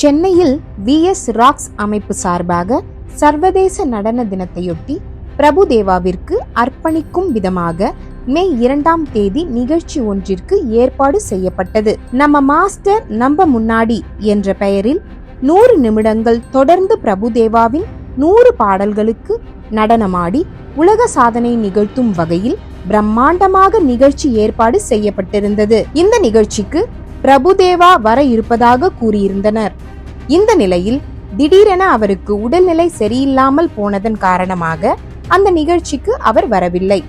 சென்னையில் vs rocks அமைப்பு சார்பாக சர்வதேச நடன தினத்தையொட்டி பிரபுதேவாவிற்கு அர்ப்பணிக்கும் விதமாக மே இரண்டாம் தேதி நிகழ்ச்சி ஒன்றிற்கு ஏற்பாடு செய்யப்பட்டது. நம்ம மாஸ்டர் நம்ப முன்னாடி என்ற பெயரில் நூறு நிமிடங்கள் தொடர்ந்து பிரபுதேவாவின் நூறு பாடல்களுக்கு நடனமாடி உலக சாதனை நிகழ்த்தும் வகையில் பிரம்மாண்டமாக நிகழ்ச்சி ஏற்பாடு செய்யப்பட்டிருந்தது. இந்த நிகழ்ச்சிக்கு பிரபுதேவா வர இருப்பதாக கூறியிருந்தனர். இந்த நிலையில் திடீரென அவருக்கு உடல்நிலை சரியில்லாமல் போனதன் காரணமாக அந்த நிகழ்ச்சிக்கு அவர் வரவில்லை.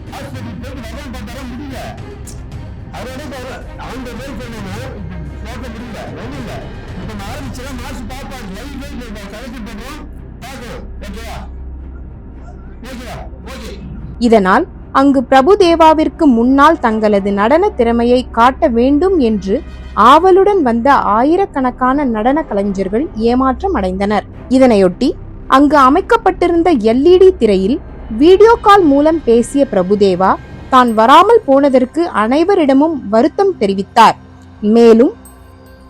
இதனால் அங்கு பிரபுதேவாவிற்கு முன்னால் தங்களது நடன திறமையை காட்ட வேண்டும் என்று ஆவலுடன் வந்த ஆயிரக்கணக்கான நடன கலைஞர்கள் ஏமாற்றம் அடைந்தனர். இதனையொட்டி அங்கு அமைக்கப்பட்டிருந்த எல்இடி திரையில் வீடியோ கால் மூலம் பேசிய பிரபுதேவா தான் வராமல் போனதற்கு அனைவரிடமும் வருத்தம் தெரிவித்தார். மேலும்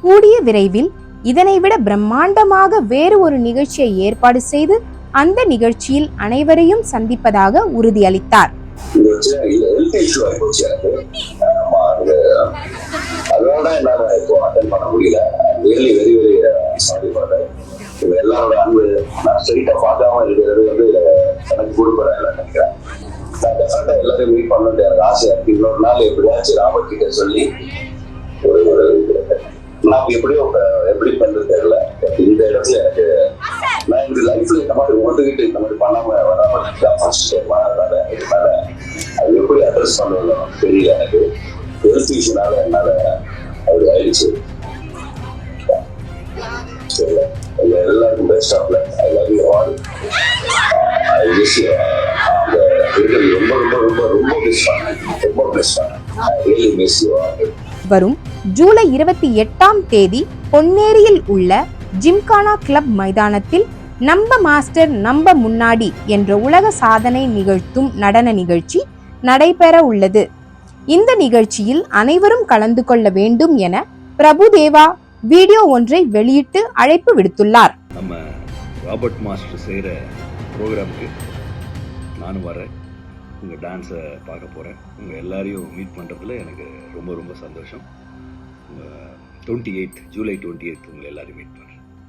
கூடிய விரைவில் இதனைவிட பிரம்மாண்டமாக வேறு ஒரு நிகழ்ச்சியை ஏற்பாடு செய்து அந்த நிகழ்ச்சியில் அனைவரையும் சந்திப்பதாக உறுதியளித்தார். இது வச்சு ஹெல்த் இஷ்யூ ஆகி போச்சு எனக்கு ஆமா, அது அதோட என்னால இப்போ அட்டன் பண்ண முடியல ரியலி வெரி வெரி சாரி பண்ணேன் இவங்க எல்லாரோட அன்பு நான் ஸ்ட்ரெயிட்டா பார்க்காம இருக்கிறது வந்து எனக்கு கொடுக்குறேன் இல்லை நினைக்கிறேன் நான் டெஃபரெண்டா எல்லாரையும் மீட் பண்ண எனக்கு ஆசையாக இருக்கு இன்னொரு நாள் எப்படியாச்சும் ராமர் கிட்ட சொல்லி ஒரு ஒரு நான் எப்படியோ எப்படி பண்றது தெரியல. இந்த இடத்துல எனக்கு நான் இந்த லைஃப்ல இந்த மாதிரி ஒன்றுகிட்டு இந்த மாதிரி பண்ணாம வராம ஃபர்ஸ்ட் டைம் அதனால இதனால அது எப்படி அட்ரஸ் பண்ணணும் தெரியல எனக்கு. ஹெல்த் இஷ்யூனால என்னால அப்படி ஆயிடுச்சு. எல்லாருக்கும் best of luck I love you all I wish அந்த ரொம்ப ரொம்ப ரொம்ப ரொம்ப மிஸ் பண்ணேன் ரொம்ப மிஸ் பண்ணேன் I really miss you all வரும் ஜூலை இருபத்தி எட்டாம் தேதி பொன்னேரியில் உள்ள ஜிம்கானா கிளப் மைதானத்தில் நம்ப மாஸ்டர் நம்ப முன்னாடி என்ற உலக சாதனை நிகழ்த்தும் நடன நிகழ்ச்சி நடைபெற உள்ளது. இந்த நிகழ்ச்சியில் அனைவரும் கலந்து கொள்ள வேண்டும் என பிரபுதேவா வீடியோ ஒன்றை வெளியிட்டு அழைப்பு விடுத்துள்ளார். நம்ம ராபர்ட் மாஸ்டர் செய்கிற ப்ரோக்ராமுக்கு நானும் வரேன். உங்கள் டான்ஸை பார்க்க போகிறேன் உங்கள் எல்லாரையும் மீட் பண்ணுறதுல எனக்கு ரொம்ப ரொம்ப சந்தோஷம். Twenty eight July twenty eight உங்களை எல்லாரையும் மீட் பண்ணுறேன்